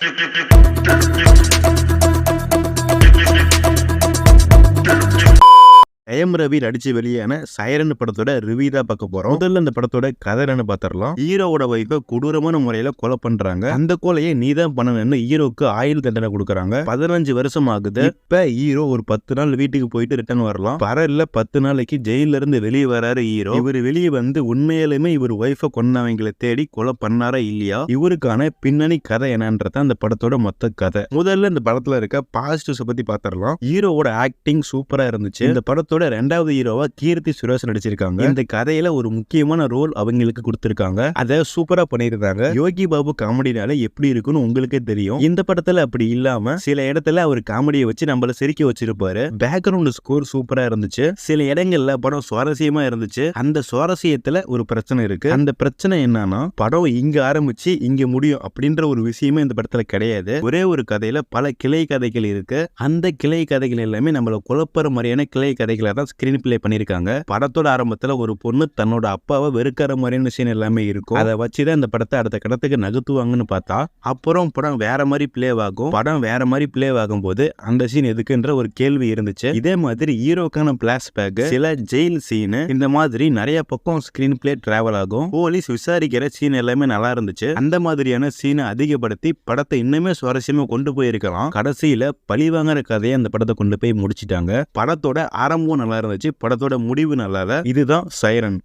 Thank you. Jayam Ravi நடிச்சு வெளியான siren படத்தோட ரிவ்யூ தான் பார்க்க போறோம். முதல்ல இந்த படத்தோட கதை என்னன்னு பாத்திரலாம் ஹீரோவோட வைஃபை கொடூரமான முறையில கொலை பண்றாங்க. அந்த கொலையை நீ தான் பண்ணணும்னு ஹீரோக்கு ஆயுள் தண்டனை கொடுக்குறாங்க. பதினஞ்சு வருஷம் ஆகுது. இப்ப ஹீரோ ஒரு பத்து நாள் வீட்டுக்கு போயிட்டு ரிட்டர்ன் வரலாம். பரல்ல பத்து நாளைக்கு ஜெயில இருந்து வெளியே வராரு ஹீரோ. இவர் வெளியே வந்து உண்மையிலுமே இவர் ஒய்ஃபை கொன்னவங்களை தேடி கொலை பண்ணாரா இல்லையா? இவருக்கான பின்னணி கதை என்னன்றத அந்த படத்தோட மொத்த கதை. முதல்ல இந்த படத்துல இருக்க பாசிட்டிவ்ஸ் பத்தி பாத்திரலாம் ஹீரோவோட ஆக்டிங் சூப்பரா இருந்துச்சு. இந்த படத்தோட ரெண்டாவது ஹீரோவா கீர்த்தி சுரேஷ் நடிச்சிருக்காங்க. இந்த கதையில ஒரு முக்கியமான ரோல் அவங்களுக்கு கொடுத்திருக்காங்க. அதை சூப்பரா பண்ணிருந்தாங்க யோகி பாபு காமெடினால எப்படி இருக்குன்னு உங்களுக்கே தெரியும். இந்த படத்துல அப்படி இல்லாம சில இடத்துல அவர் காமெடியை வச்சு நம்மள சிரிக்க வச்சிருப்பாரு. பேக்ரவுண்ட் ஸ்கோர் சூப்பரா இருந்துச்சு. சில இடங்கள்ல படம் சுவாரஸ்யமா இருந்துச்சு. அந்த சுவாரஸ்யத்துல ஒரு பிரச்சனை இருக்கு. அந்த பிரச்சனை என்னன்னா படம் இங்க ஆரம்பிச்சு இங்க முடியும் அப்படின்ற ஒரு விஷயமே இந்த படத்துல கிடையாது. ஒரே ஒரு கதையில பல கிளை கதைகள் இருக்கு. அந்த கிளை கதைகள் எல்லாமே நம்மள குழப்பற மாதிரியான கிளை கதைகளை படம் ஸ்கிரீன் பிளே பண்ணியிருக்காங்க படத்தோட ஆரம்பத்தில் ஒரு பொண்ணு தன்னோட அப்பாவை வெறுக்கிற மாதிரியான சீன் எல்லாமே இருக்கும். அதை வச்சுதான் இந்த படத்தை அடுத்த கடத்துக்கு நகர்த்துவாங்கன்னு பார்த்தா அப்புறம் படம் வேற மாதிரி பிளே ஆகும். படம் வேற மாதிரி பிளே ஆகும் போது அந்த சீன் எதுக்குன்ற ஒரு கேள்வி இருந்துச்சு. இதே மாதிரி ஹீரோக்கான பிளாஷ்பேக் சில ஜெயில் சீனு இந்த மாதிரி நிறைய பக்கம் ஸ்கிரீன் பிளே டிராவல் ஆகும். போலீஸ் விசாரிக்கிற சீன் எல்லாமே நல்லா இருந்துச்சு. அந்த மாதிரியான சீனை அதிகப்படுத்தி படத்தை இன்னுமே சுவாரஸ்யமா கொண்டு போயிருக்கலாம். கடைசியில பழி வாங்குற கதையை அந்த படத்தை கொண்டு போய் முடிச்சிட்டாங்க. படத்தோட ஆரம்பம் நல்லா இருந்துச்சு. படத்தோட முடிவு நல்லா இதுதான் சைரன்.